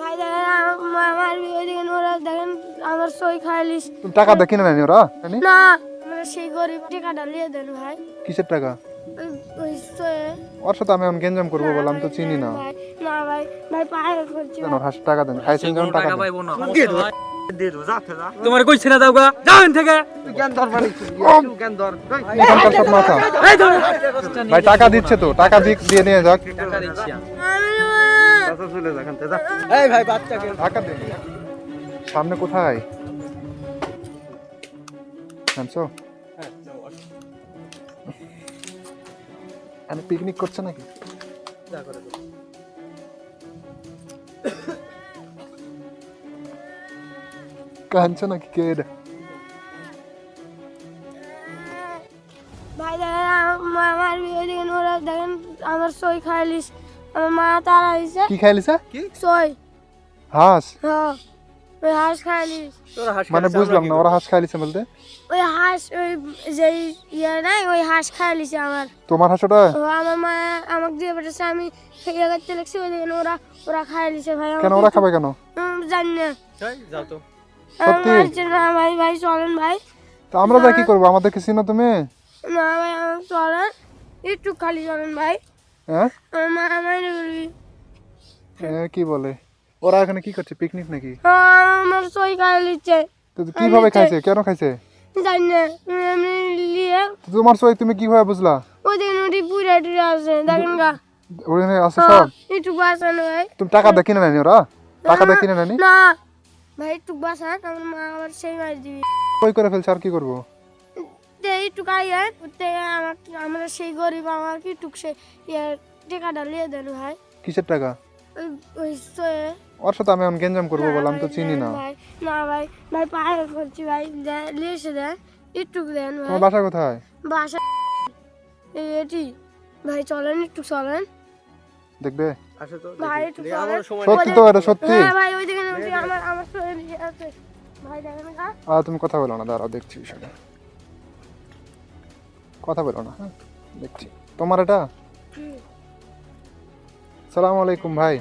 ভাই দেখেন আমার বিয়ে দেখেন ওরা দেখেন আমার সই খাইলিস। তুমি টাকা দেখি না নেনি ওরা? না আমরা সেই গরিব টাকাটা নিয়ে দেন ভাই। কিসের টাকা? ওর সাথে আমি এখন গেঞ্জাম করব বললাম তো চিনি না না। ভাই ভাই পায়ে করছি কেন হাস টাকা দেন খাইছেন টাকা টাকা পাইবো না। তোমার কইছে না দাও গা? থেকে। ভাই টাকা দিচ্ছে তো টাকা দিক দিয়ে নিয়ে যাক। টাকা দিচ্ছি দেন সামনে কোথায়? আমি পিকনিক করছে নাকি? কাঁদছো নাকি কে এটা ভাই আম- আমার বিয়ে দেখেন ওরা দেখেন আমার সই খাইলিস আমার মা তারা কি খাইলিছে? সই। হাঁস? হ্যাঁ। ওই হাঁস খাইলিস মানে বুঝলাম না ওরা হাঁস খাইলিছে বলতে? ওই হাঁস ওই যে ইয়ে নাই ওই হাঁস খাইলিছে আমার। তোমার হাঁস ওটা আমার মা আমাকে দিয়ে পাঠাচ্ছে আমি ইয়ে করতে লাগছি ওই দেখেন ওরা ওরা খাইলিছে ভাই কেন ওরা খাবে কেন? জানি না। যাও তো। সত্যি? না ভাই ভাই চলেন ভাই। তো আমরা যা কি করব? আমাদের কি চিনো তুমি? না ভাই আমার চলেন। একটু খালি চলেন ভাই। হ্যাঁ? আমার আমার এ, কি বলে? ওরা এখানে কি করছে? পিকনিক নাকি? আমার সই খাইলিছে তো কীভাবে খাইছে? কেন খাইছে? জানি না আমি তো তোমার সই তুমি কীভাবে বুঝলা? ওই দেখেন ওটি পুরা টুরে আছে দেখেন গা। ওখানে আছে সব? একটু বাঁচান ভাই। তুমি টাকা দেখি না নানি ওরা? টাকা দেখি না নানি না। ভাই একটু বাঁচান আমার মা আবার সেই মার দিবি। কই করে ফেলছে আর কি করব? আমাকে আমরা সেই গরিব আমাকে একটু সে ইয়ে টাকাটা নিয়ে দেন ভাই। কিসের টাকা? ওই ওর সাথে আমি গেঞ্জাম করব বললাম তো চিনি না। না ভাই ভাই পায়ে করছি ভাই নিয়ে এসে দেন একটু দেন ভাই। তোমার বাসা কোথায়? বাসা এটি। ভাই চলেন একটু চলেন। দেখবে? ভাই একটু চলেন। সত্যি তো এটা সত্যি। হ্যাঁ ভাই ওই দেখেন আমার আমার নিয়ে আছে। ভাই দেখেন আর তুমি কথা বলো না দাঁড়াও দেখছি বিষয়টা। কথা বলো না। দেখছি। তোমার এটা? সালাম আলাইকুম ভাই।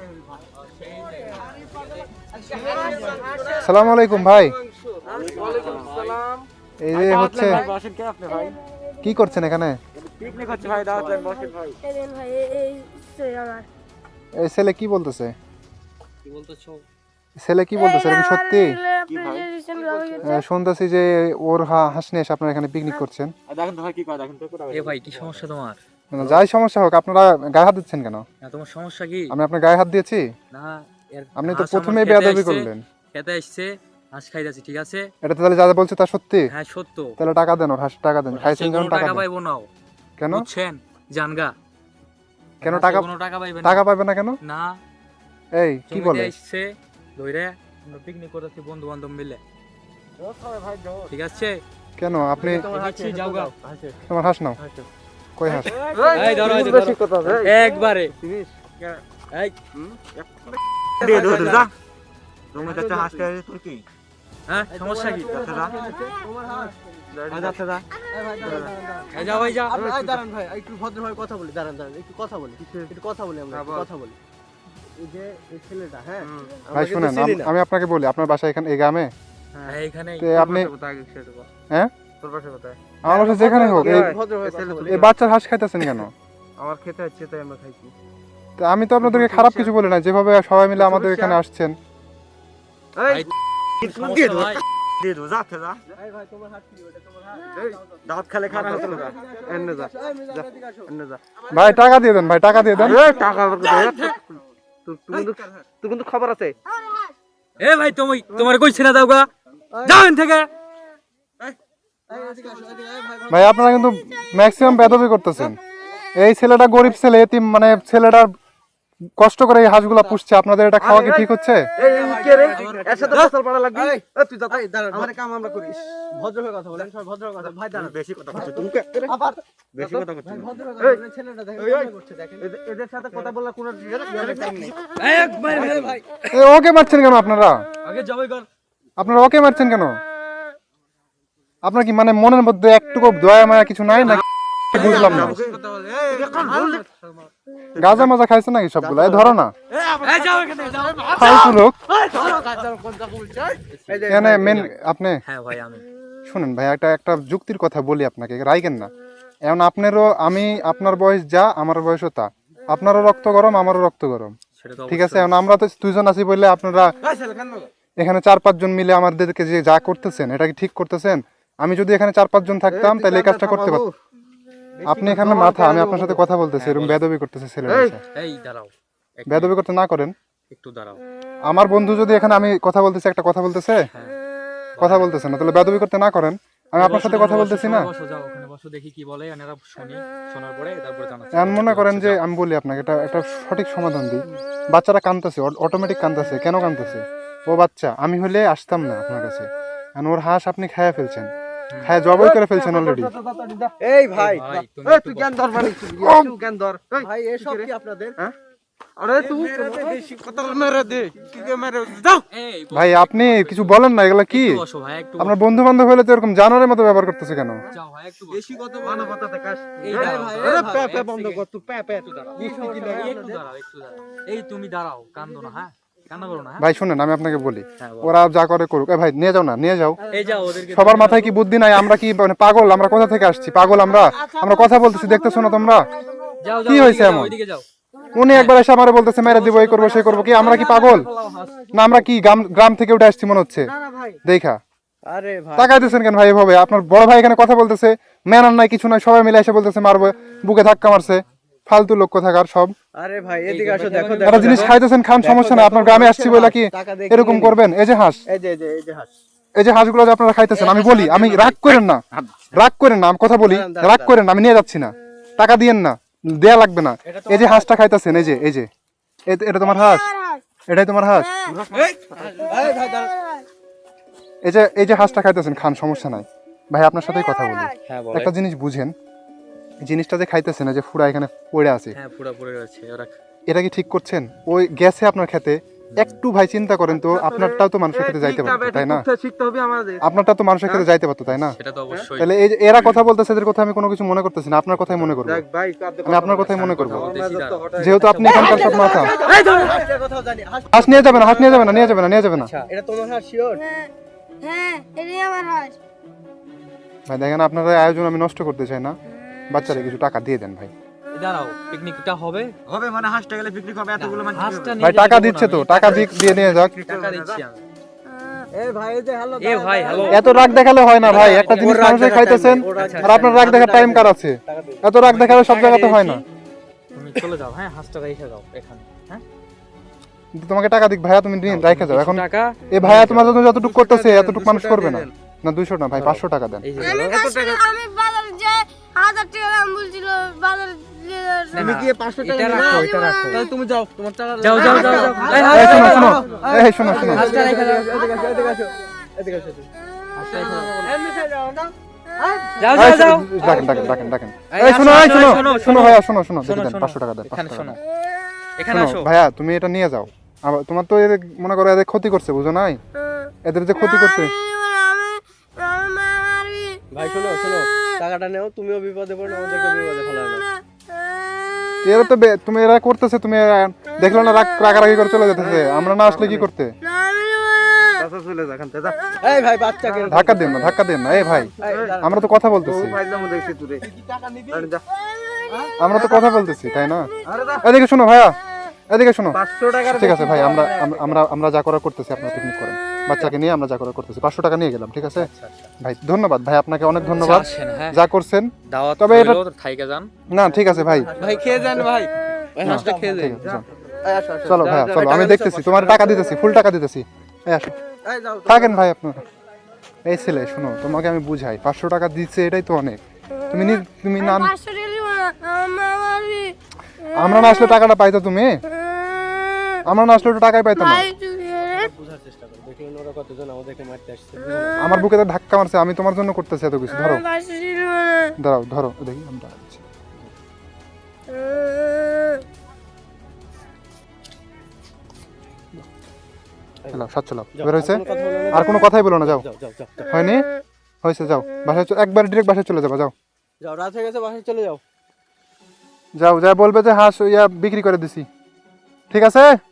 সালাম আলাইকুম ভাই। এই যে হচ্ছে কে করছেন এখানে? এই ছেলে কি বলতেছে? কি বলতেছো? ছেলে কি বলতেছে? এটা কি সত্যি? শুনতেছি যে ওর হা- হাঁস এসে আপনারা এখানে পিকনিক করছেন। দেখেন তো ভাই কি কয় দেখেন তো এ ভাই কি সমস্যা তোমার? মানে যাই সমস্যা হোক আপনারা গায়ে হাত দিচ্ছেন কেন? না তোমার সমস্যা কি? আমি আপনার গায়ে হাত দিয়েছি? না আপনি তো প্রথমেই বেয়াদবি করলেন। খেতে আসছে হাঁস খাইতেছি ঠিক আছে? এটা তো তাহলে যা বলছে তা সত্যি? হ্যাঁ সত্য। তাহলে টাকা দেন ওর হাঁস টাকা দেন খাইছেন টাকা পাইবো নাও কেন? বুঝছেন? জানগা। কেন টাকা টাকা পাইবে না। না কেন? না। এই কি বলে? আসছে ধরে আমরা পিকনিক করতেছি বন্ধু বান্ধব মিলে। ঠিক আছে? কেন? আপনি যাও গা। তোমার হাঁস নাও। কই হাঁস? এই ধরো, এই যে ধরো। একবারে। হ্যাঁ? সমস্যা কি? দাঁড়ান ভাই একটু ভদ্রভাবে কথা বলি দাঁড়ান দাঁড়ান। একটু কথা বলি। একটু কথা বলি আমরা একটু কথা বলি। যে এই ছেলেটা হ্যাঁ ভাই শুনেন আমি আপনাকে বলি আপনার বাসা এখানে এই গ্রামে হ্যাঁ, আপনি হ্যাঁ আমার বাসা যেখানে হোক এই বাচ্চার হাঁস খাইতেছেন কেন আমার খেতে হচ্ছে তাই আমরা খাইছি তো আমি তো আপনাদেরকে খারাপ কিছু বলি না যেভাবে সবাই মিলে আমাদের এখানে আসছেন ভাই টাকা দিয়ে দেন ভাই টাকা দিয়ে দেন টাকা তুই কিন্তু খবর আছে। এ ভাই তুমি তোমার কই না দাও গা? যাও এখান থেকে। ভাই আপনারা কিন্তু ম্যাক্সিমাম বেদবি করতেছেন। এই ছেলেটা গরিব ছেলে এতিম মানে ছেলেটা কষ্ট করে এই হাঁসগুলা পুষছে আপনাদের এটা খাওয়া কি ঠিক হচ্ছে? ওকে মারছেন কেন আপনারা? আগে যাবে কর। আপনারা ওকে মারছেন কেন? আপনার কি মানে মনের মধ্যে একটুকু দয়া মায়া কিছু নাই না বুঝলাম না। গাজা মাজা খাইছে নাকি সবগুলো? এই ধরো না। ফালতু লোক। এখানে মেন আপনি হ্যাঁ ভাই আমি। শুনেন ভাই একটা একটা যুক্তির কথা বলি আপনাকে রাইগেন না। এখন আপনারও আমি আপনার বয়স যা আমার বয়সও তা। আপনারও রক্ত গরম আমারও রক্ত গরম। ঠিক আছে এখন আমরা তো দুইজন আছি বললে আপনারা এখানে চার পাঁচজন মিলে আমাদেরকে যে যা করতেছেন এটা কি ঠিক করতেছেন? আমি যদি এখানে চার পাঁচজন থাকতাম তাহলে এই কাজটা করতে পারতাম। আপনি এখানে মাথা আমি আপনার সাথে কথা বলতেছি এরকম বেদবি করতেছে এসে। এই দাঁড়াও বেদবি করতে না করেন? একটু দাঁড়াও। আমার বন্ধু যদি এখানে আমি কথা বলতেছি একটা কথা বলতেছে? হ্যাঁ। কথা বলতেছে না তাহলে বেদবি করতে না করেন? আমি আপনার সাথে কথা বলতেছি না? বসো যাও ওখানে বসো দেখি কি বলে শুনি শোনার পরে তারপরে জানাচ্ছি। এমন মনে করেন যে আমি বলি আপনাকে এটা একটা সঠিক সমাধান দিই। বাচ্চারা কাঁদতেছে অটোমেটিক কাঁদতেছে কেন কাঁদতেছে? ও বাচ্চা আমি হলে আসতাম না আপনার কাছে। আর ওর হাঁস আপনি খায়া ফেলছেন। খায়া জবই করে ফেলছেন অলরেডি এই ভাই ভাই তুই জ্ঞান ধর মানে একটু জ্ঞান ধর। ভাই এসব কি আপনাদের? আরে তুই বেশি কথা মেরে দে কি কে মেরে দাও এই ভাই আপনি কিছু বলেন না এগুলা কি? ভাই আপনার বন্ধু বান্ধব হলে তো এরকম জানোয়ারের মতো ব্যবহার করতেছে কেন? যাও ভাই একটু বসো। বেশি কথা মানবতা দেখাস এই ভাই তুই তুমি দাঁড়াও কান্দো হ্যাঁ না হ্যাঁ? ভাই শুনেন আমি আপনাকে বলি। হ্যাঁ, ওরা যা করে করুক। ভাই নিয়ে যাও না নিয়ে যাও। এই যাও ওদেরকে সবার মাথায় কি বুদ্ধি নাই? আমরা কি মানে পাগল? আমরা কোথা থেকে আসছি? পাগল আমরা? আমরা কথা বলতেছি দেখতেছো না তোমরা? কি হয়েছে এমন? উনি একবার এসে আমারে বলতেছে মেরে দিব এই করব সেই করব। কি আমরা কি পাগল? না আমরা কি গ্রাম গ্রাম থেকে উঠে আসছি মনে হচ্ছে? দেখা। আরে ভাই। তাকাইতেছেন কেন ভাই এভাবে? আপনার বড় ভাই এখানে কথা বলতেছে ম্যানার নাই কিছু নাই সবাই মিলে এসে বলতেছে মারবো বুকে ধাক্কা মারছে। ফালতু লোক থাকার সব। আরে ভাই এদিকে আসো দেখো দেখো একটা জিনিস খাইতেছেন খান সমস্যা না আপনার গ্রামে আসছি বলে কি টাকা এরকম করবেন? এই যে হাঁস। এই যে এই যে হাস। এই যে হাঁসগুলো যে আপনারা খাইতেছেন আমি বলি আমি রাগ করেন না। রাগ করেন না আমি কথা বলি রাগ করেন না আমি নিয়ে যাচ্ছি না। টাকা দিয়েন না দেয়া লাগবে না। এই যে হাঁসটা খাইতেছেন এই যে এই যে। এটা তোমার হাঁস। এটাই তোমার হাঁস। এই যে এই যে হাঁসটা খাইতেছেন খান সমস্যা নাই। ভাই আপনার সাথেই কথা বলি। হ্যাঁ একটা জিনিস বুঝেন জিনিসটা যে খাইতেছে না যে ফুড়া এখানে পড়ে আছে হ্যাঁ পুরো পুরো আছে ওরা এটা কি ঠিক করছেন? ওই গ্যাসে আপনার খেতে একটু ভাই চিন্তা করেন তো আপনারটাও তো মানুষের খেতে যাইতে পারতো তাই না? শিখতে হবে আমাদের? আপনারটা তো মানুষের খেতে যাইতে পারতো তাই না? সেটা তো অবশ্যই। তাহলে এই যে এরা কথা বলতেছে এদের কথা আমি কোনো কিছু মনে করতেছি না আপনার কথাই মনে করব। আমি আপনার কথাই মনে করব। যেহেতু আপনি এখানকার সব মাথা। হাসটার কথাও জানি হাস নিয়ে যাবে না হাঁস নিয়ে যাবে না নিয়ে যাবে না নিয়ে যাবে না। এটা তোমার হাস শিওর? হ্যাঁ হ্যাঁ এটাই আমার হাঁস। ভাই দেখেন আপনার আয়োজন আমি নষ্ট করতে চাই না। বাচ্চারা কিছু টাকা দিয়ে দেন ভাই। দাঁড়াও পিকনিকটা হবে? হবে মানে হাঁসটা গেলে পিকনিক হবে এতগুলো মানুষ হাঁসটা ভাই টাকা দিচ্ছে তো টাকা দিক দিয়ে নিয়ে যাক টাকা দিচ্ছি আমি। এ ভাই এই যে হ্যালো এ ভাই হ্যালো এত রাগ দেখালে হয় না ভাই একটা জিনিস দেখার খাইতেছেন আর আপনার রাগ দেখার টাইম কার আছে? এত রাগ দেখালে সব জায়গাতে হয় না। তুমি চলে যাও হ্যাঁ রেখে এখানে হ্যাঁ? তোমাকে টাকা দিক ভাইয়া তুমি নিয়ে রেখে যাও। এখন টাকা এই ভাইয়া তোমার জন্য যতটুকু করতেছে এতটুকু মানুষ করবে না। না দুইশো না ভাই পাঁচশো টাকা দেন। আমি বাজারে যে হাজার টাকা দাম বলছিল বাজারে তুমি কি 500 টাকা রাখো এটা রাখো। তাহলে তুমি যাও তোমার টাকা যাও যাও যাও যাও। এই এই শোনো শোনো। এই শোনো শোনো। হাঁসটা এদিকে আসো এদিকে আসো এদিকে আসো যাও যাও যাও এই যাও। যাও ডাকেন ডাকেন ডাকেন ডাকেন। এই এই শোনো এই শোনো। শোনো, শোনো শোনো। ভাইয়া শোনো শোনো। শোনো দেখে পাঁচশো টাকা দেন এখানে শোনো এখানে শোনো আসো। ভাইয়া তুমি এটা নিয়ে যাও। আবার তোমার তো এদের মনে করো এদের ক্ষতি করছে বুঝো নাই? এদের যে ক্ষতি করছে। ভাই শোনো শোনো। টাকাটা নাও তুমিও বিপদে পড়ো আমাদেরকে বিপদে ফেলাও না। এরা তো তুমি এরা করতেছে তুমি দেখল না রাগ রাগারাগি করে চলে যেতেছে। আমরা না আসলে কি করতে? ধাক্কা দেন না ধাক্কা দেন না। এই ভাই আমরা তো কথা বলতেছি। আমরা তো কথা বলতেছি তাই না? এদিকে শোনো ভাইয়া এদিকে শোনো। ঠিক আছে ভাই আমরা আমরা আমরা যা করার করতেছি আপনারা পিকনিক করেন। বাচ্চাকে নিয়ে আমরা যা করার করতেছি। পাঁচশো টাকা নিয়ে গেলাম ঠিক আছে? ভাই ধন্যবাদ। ভাই আপনাকে অনেক ধন্যবাদ। হ্যাঁ। যা করছেন। তবে এটা- না ঠিক আছে ভাই। ভাই খেয়ে যান ভাই। চলো চলো। আমি দেখতেছি তোমার টাকা দিতেছি ফুল টাকা দিতেছি। আসো। থাকেন ভাই আপনারা। এই ছেলে শোনো তোমাকে আমি বুঝাই পাঁচশো টাকা দিচ্ছে এটাই তো অনেক। তুমি নি- তুমি না আমার না আসলে টাকাটা পাইতো তুমি? আমরা না আসলে টাকাই পাইতাম না। দেখলেন ওরা কতজন আমাদেরকে মারতে আসছে। আমার বুকে ধাক্কা মারছে আমি তোমার জন্য করতেছি এত কিছু। ধরো। দাঁড়াও ধরো দেখি আর কোনো কথাই বলো না যাও। হয়নি? হয়েছে যাও। বাসায় চ- একবার ডিরেক্ট বাসায় চলে যাব যাও। যাও রাত হয়ে গেছে বাসায় চলে যাও। যাও যা বলবে যে হাঁস ইয়া বিক্রি করে দিছি। ঠিক আছে?